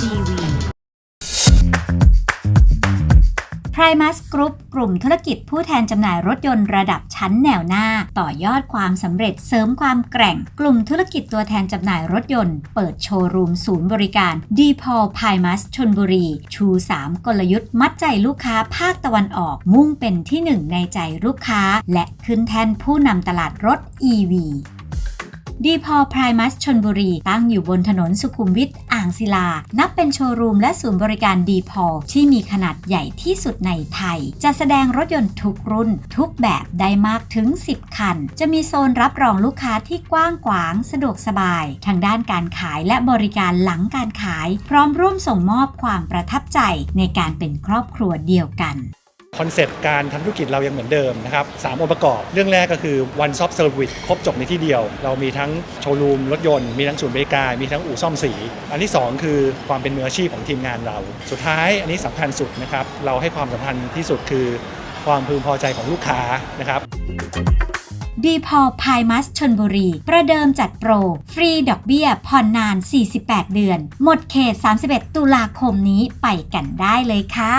TV Primus Group กลุ่มธุรกิจผู้แทนจำหน่ายรถยนต์ระดับชั้นแนวหน้า ต่อยอดความสำเร็จเสริมความแกร่ง กลุ่มธุรกิจตัวแทนจำหน่ายรถยนต์ เปิดโชว์รูมศูนย์บริการ d p o l Primus ชนบุรี ชู 3 กลยุทธ์มัดใจลูกค้าภาคตะวันออก มุ่งเป็นที่หนึ่งในใจลูกค้า และขึ้นแทนผู้นำตลาดรถ EV ดีพอ Primus ชนบุรี ตั้งอยู่บนถนนสุขุมวิทอ่างศิลา นับเป็นโชว์รูมและศูนย์บริการดีพอที่มีขนาดใหญ่ที่สุดในไทย จะแสดงรถยนต์ทุกรุ่น ทุกแบบได้มากถึง 10 คัน จะมีโซนรับรองลูกค้าที่กว้างขวาง สะดวกสบาย ทางด้านการขายและบริการหลังการขาย พร้อมร่วมส่งมอบความประทับใจในการเป็นครอบครัวเดียวกัน คอนเซปต์การทำธุรกิจเรายังเหมือนเดิมนะครับสามองค์ประกอบ เรื่องแรกก็คือ one stop service ครบจบในที่เดียว เรามีทั้งโชว์รูมรถยนต์มีทั้งศูนย์บริการมีทั้งอู่ซ่อมสี อันที่ 2 คือความเป็นมืออาชีพของทีมงานเรา สุดท้ายอันนี้สำคัญสุดนะครับเราให้ความสำคัญที่สุดคือ ความพึงพอใจของลูกค้านะครับดีพอพายมัสชนบุรี ประเดิมจัดโปร ฟรีดอกเบี้ยผ่อนนาน 48 เดือน หมดเขต 31 ตุลาคมนี้ไปกันได้เลยค่ะ